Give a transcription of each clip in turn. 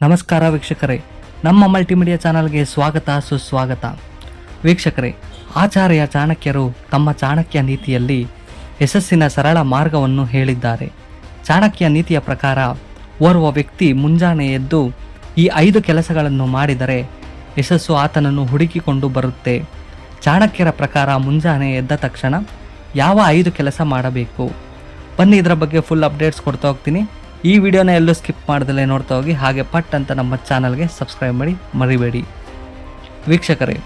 ನಮಸ್ಕಾರ ವೀಕ್ಷಕರೇ, ನಮ್ಮ ಮಲ್ಟಿಮೀಡಿಯಾ ಚಾನಲ್ಗೆ ಸ್ವಾಗತ, ಸುಸ್ವಾಗತ. ವೀಕ್ಷಕರೇ, ಆಚಾರ್ಯ ಚಾಣಕ್ಯರು ತಮ್ಮ ಚಾಣಕ್ಯ ನೀತಿಯಲ್ಲಿ ಯಶಸ್ಸಿನ ಸರಳ ಮಾರ್ಗವನ್ನು ಹೇಳಿದ್ದಾರೆ. ಚಾಣಕ್ಯ ನೀತಿಯ ಪ್ರಕಾರ, ಓರ್ವ ವ್ಯಕ್ತಿ ಮುಂಜಾನೆ ಎದ್ದು ಈ ಐದು ಕೆಲಸಗಳನ್ನು ಮಾಡಿದರೆ ಯಶಸ್ಸು ಆತನನ್ನು ಹುಡುಕಿಕೊಂಡು ಬರುತ್ತೆ. ಚಾಣಕ್ಯರ ಪ್ರಕಾರ ಮುಂಜಾನೆ ಎದ್ದ ತಕ್ಷಣ ಯಾವ ಐದು ಕೆಲಸ ಮಾಡಬೇಕು? ಬನ್ನಿ, ಇದರ ಬಗ್ಗೆ ಫುಲ್ ಅಪ್ಡೇಟ್ಸ್ ಕೊಡ್ತಾ ಹೋಗ್ತೀನಿ. ಈ ವಿಡಿಯೋನ ಎಲ್ಲೂ ಸ್ಕಿಪ್ ಮಾಡ್ದಲೇ ನೋಡ್ತಾ ಹೋಗಿ, ಹಾಗೆ ಪಟ್ ಅಂತ ನಮ್ಮ ಚಾನಲ್ಗೆ ಸಬ್ಸ್ಕ್ರೈಬ್ ಮಾಡಿ ಮರಿಬೇಡಿ. ವೀಕ್ಷಕರೇ,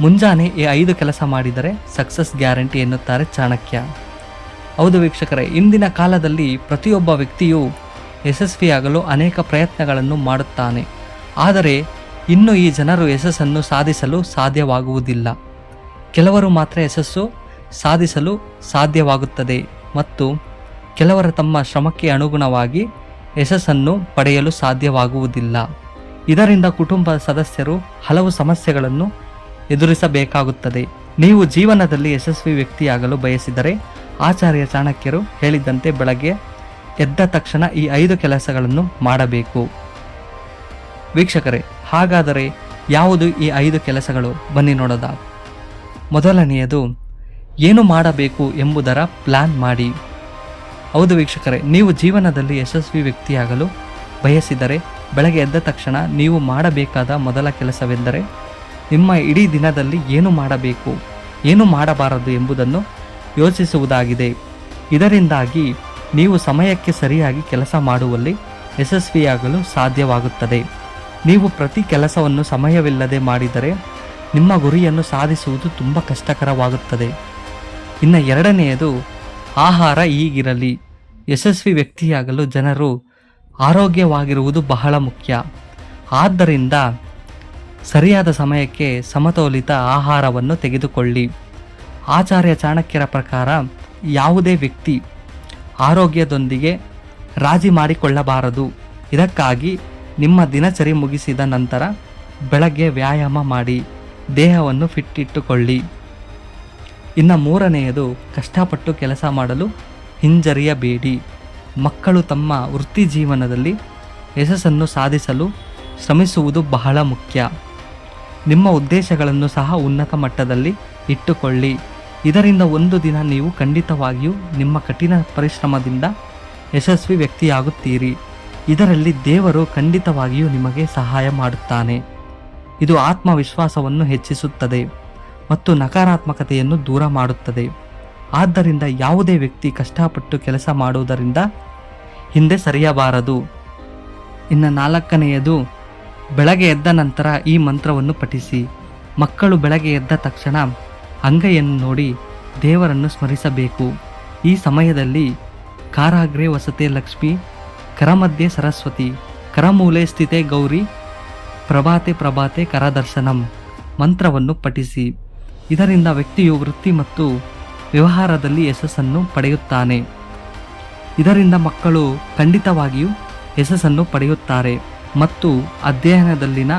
ಮುಂಜಾನೆ ಈ ಐದು ಕೆಲಸ ಮಾಡಿದರೆ ಸಕ್ಸಸ್ ಗ್ಯಾರಂಟಿ ಎನ್ನುತ್ತಾರೆ ಚಾಣಕ್ಯ. ಹೌದು ವೀಕ್ಷಕರೇ, ಇಂದಿನ ಕಾಲದಲ್ಲಿ ಪ್ರತಿಯೊಬ್ಬ ವ್ಯಕ್ತಿಯು ಯಶಸ್ವಿಯಾಗಲು ಅನೇಕ ಪ್ರಯತ್ನಗಳನ್ನು ಮಾಡುತ್ತಾನೆ. ಆದರೆ, ಇನ್ನು ಈ ಜನರು ಯಶಸ್ಸನ್ನು ಸಾಧಿಸಲು ಸಾಧ್ಯವಾಗುವುದಿಲ್ಲ. ಕೆಲವರು ಮಾತ್ರ ಯಶಸ್ಸು ಸಾಧಿಸಲು ಸಾಧ್ಯವಾಗುತ್ತದೆ. ಮತ್ತು ಕೆಲವರ ತಮ್ಮ ಶ್ರಮಕ್ಕೆ ಅನುಗುಣವಾಗಿ ಯಶಸ್ಸನ್ನು ಪಡೆಯಲು ಸಾಧ್ಯವಾಗುವುದಿಲ್ಲ. ಇದರಿಂದ ಕುಟುಂಬ ಸದಸ್ಯರು ಹಲವು ಸಮಸ್ಯೆಗಳನ್ನು ಎದುರಿಸಬೇಕಾಗುತ್ತದೆ. ನೀವು ಜೀವನದಲ್ಲಿ ಯಶಸ್ವಿ ವ್ಯಕ್ತಿಯಾಗಲು ಬಯಸಿದರೆ, ಆಚಾರ್ಯ ಚಾಣಕ್ಯರು ಹೇಳಿದಂತೆ ಬೆಳಗ್ಗೆ ಎದ್ದ ತಕ್ಷಣ ಈ ಐದು ಕೆಲಸಗಳನ್ನು ಮಾಡಬೇಕು. ವೀಕ್ಷಕರೇ, ಹಾಗಾದರೆ ಯಾವುದು ಈ ಐದು ಕೆಲಸಗಳು? ಬನ್ನಿ ನೋಡೋದ. ಮೊದಲನೆಯದು, ಏನು ಮಾಡಬೇಕು ಎಂಬುದರ ಪ್ಲಾನ್ ಮಾಡಿ. ಹೌದು ವೀಕ್ಷಕರೇ, ನೀವು ಜೀವನದಲ್ಲಿ ಯಶಸ್ವಿ ವ್ಯಕ್ತಿಯಾಗಲು ಬಯಸಿದರೆ, ಬೆಳಗ್ಗೆ ಎದ್ದ ತಕ್ಷಣ ನೀವು ಮಾಡಬೇಕಾದ ಮೊದಲ ಕೆಲಸವೆಂದರೆ, ನಿಮ್ಮ ಇಡೀ ದಿನದಲ್ಲಿ ಏನು ಮಾಡಬೇಕು, ಏನು ಮಾಡಬಾರದು ಎಂಬುದನ್ನು ಯೋಚಿಸುವುದಾಗಿದೆ. ಇದರಿಂದಾಗಿ ನೀವು ಸಮಯಕ್ಕೆ ಸರಿಯಾಗಿ ಕೆಲಸ ಮಾಡುವಲ್ಲಿ ಯಶಸ್ವಿಯಾಗಲು ಸಾಧ್ಯವಾಗುತ್ತದೆ. ನೀವು ಪ್ರತಿ ಕೆಲಸವನ್ನು ಸಮಯವಿಲ್ಲದೆ ಮಾಡಿದರೆ, ನಿಮ್ಮ ಗುರಿಯನ್ನು ಸಾಧಿಸುವುದು ತುಂಬ ಕಷ್ಟಕರವಾಗುತ್ತದೆ. ಇನ್ನು ಎರಡನೆಯದು ಆಹಾರ ಈಗಿರಲಿ. ಯಶಸ್ವಿ ವ್ಯಕ್ತಿಯಾಗಲು ಜನರು ಆರೋಗ್ಯವಾಗಿರುವುದು ಬಹಳ ಮುಖ್ಯ. ಆದ್ದರಿಂದ ಸರಿಯಾದ ಸಮಯಕ್ಕೆ ಸಮತೋಲಿತ ಆಹಾರವನ್ನು ತೆಗೆದುಕೊಳ್ಳಿ. ಆಚಾರ್ಯ ಚಾಣಕ್ಯರ ಪ್ರಕಾರ ಯಾವುದೇ ವ್ಯಕ್ತಿ ಆರೋಗ್ಯದೊಂದಿಗೆ ರಾಜಿ ಮಾಡಿಕೊಳ್ಳಬಾರದು. ಇದಕ್ಕಾಗಿ ನಿಮ್ಮ ದಿನಚರಿ ಮುಗಿಸಿದ ನಂತರ ಬೆಳಗ್ಗೆ ವ್ಯಾಯಾಮ ಮಾಡಿ, ದೇಹವನ್ನು ಫಿಟ್ ಇಟ್ಟುಕೊಳ್ಳಿ ಇನ್ನು ಮೂರನೆಯದು ಕಷ್ಟಪಟ್ಟು ಕೆಲಸ ಮಾಡಲು ಹಿಂಜರಿಯಬೇಡಿ. ಮಕ್ಕಳು ತಮ್ಮ ವೃತ್ತಿ ಜೀವನದಲ್ಲಿ ಯಶಸ್ಸನ್ನು ಸಾಧಿಸಲು ಶ್ರಮಿಸುವುದು ಬಹಳ ಮುಖ್ಯ. ನಿಮ್ಮ ಉದ್ದೇಶಗಳನ್ನು ಸಹ ಉನ್ನತ ಮಟ್ಟದಲ್ಲಿ ಇಟ್ಟುಕೊಳ್ಳಿ. ಇದರಿಂದ ಒಂದು ದಿನ ನೀವು ಖಂಡಿತವಾಗಿಯೂ ನಿಮ್ಮ ಕಠಿಣ ಪರಿಶ್ರಮದಿಂದ ಯಶಸ್ವಿ ವ್ಯಕ್ತಿಯಾಗುತ್ತೀರಿ. ಇದರಲ್ಲಿ ದೇವರು ಖಂಡಿತವಾಗಿಯೂ ನಿಮಗೆ ಸಹಾಯ ಮಾಡುತ್ತಾನೆ. ಇದು ಆತ್ಮವಿಶ್ವಾಸವನ್ನು ಹೆಚ್ಚಿಸುತ್ತದೆ. ಮತ್ತು ನಕಾರಾತ್ಮಕತೆಯನ್ನು ದೂರ ಮಾಡುತ್ತದೆ. ಆದ್ದರಿಂದ ಯಾವುದೇ ವ್ಯಕ್ತಿ ಕಷ್ಟಪಟ್ಟು ಕೆಲಸ ಮಾಡುವುದರಿಂದ ಹಿಂದೆ ಸರಿಯಬಾರದು. ಇನ್ನು ನಾಲ್ಕನೆಯದು, ಬೆಳಗ್ಗೆ ಎದ್ದ ನಂತರ ಈ ಮಂತ್ರವನ್ನು ಪಠಿಸಿ. ಮಕ್ಕಳು ಬೆಳಗ್ಗೆ ಎದ್ದ ತಕ್ಷಣ ಅಂಗೈಯನ್ನು ನೋಡಿ ದೇವರನ್ನು ಸ್ಮರಿಸಬೇಕು. ಈ ಸಮಯದಲ್ಲಿ ಕಾರಾಗ್ರೆ ವಸತೆ ಲಕ್ಷ್ಮಿ, ಕರಮಧ್ಯೆ ಸರಸ್ವತಿ, ಕರಮೂಲೆ ಸ್ಥಿತೆ ಗೌರಿ, ಪ್ರಭಾತೆ ಪ್ರಭಾತೆ ಕರದರ್ಶನಂ ಮಂತ್ರವನ್ನು ಪಠಿಸಿ. ಇದರಿಂದ ವ್ಯಕ್ತಿಯು ವೃತ್ತಿ ಮತ್ತು ವ್ಯವಹಾರದಲ್ಲಿ ಯಶಸ್ಸನ್ನು ಪಡೆಯುತ್ತಾನೆ. ಇದರಿಂದ ಮಕ್ಕಳು ಖಂಡಿತವಾಗಿಯೂ ಯಶಸ್ಸನ್ನು ಪಡೆಯುತ್ತಾರೆ ಮತ್ತು ಅಧ್ಯಯನದಲ್ಲಿನ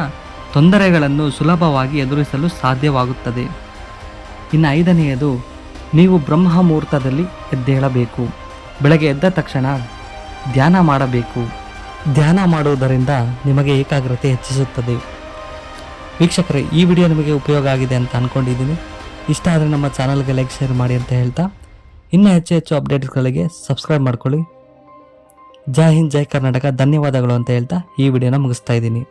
ತೊಂದರೆಗಳನ್ನು ಸುಲಭವಾಗಿ ಎದುರಿಸಲು ಸಾಧ್ಯವಾಗುತ್ತದೆ. ಇನ್ನು ಐದನೆಯದು, ನೀವು ಬ್ರಹ್ಮ ಮುಹೂರ್ತದಲ್ಲಿ ಎದ್ದೇಳಬೇಕು. ಬೆಳಗ್ಗೆ ಎದ್ದ ತಕ್ಷಣ ಧ್ಯಾನ ಮಾಡಬೇಕು. ಧ್ಯಾನ ಮಾಡುವುದರಿಂದ ನಿಮಗೆ ಏಕಾಗ್ರತೆ ಹೆಚ್ಚಿಸುತ್ತದೆ. ವೀಕ್ಷಕರೇ, ಈ ವಿಡಿಯೋ ನಿಮಗೆ ಉಪಯೋಗ ಆಗಿದೆ ಅಂತ ಅಂದ್ಕೊಂಡಿದ್ದೀನಿ ಇಷ್ಟ ಆದರೆ ನಮ್ಮ ಚಾನಲ್ಗೆ ಲೈಕ್, ಶೇರ್ ಮಾಡಿ ಅಂತ ಹೇಳ್ತಾ, ಇನ್ನೂ ಹೆಚ್ಚು ಹೆಚ್ಚು ಅಪ್ಡೇಟ್ಸ್ಗಳಿಗೆ ಸಬ್ಸ್ಕ್ರೈಬ್ ಮಾಡ್ಕೊಳ್ಳಿ. ಜೈ ಹಿಂದ್, ಜೈ ಕರ್ನಾಟಕ, ಧನ್ಯವಾದಗಳು ಅಂತ ಹೇಳ್ತಾ ಈ ವಿಡಿಯೋನ ಮುಗಿಸ್ತಾ ಇದ್ದೀನಿ.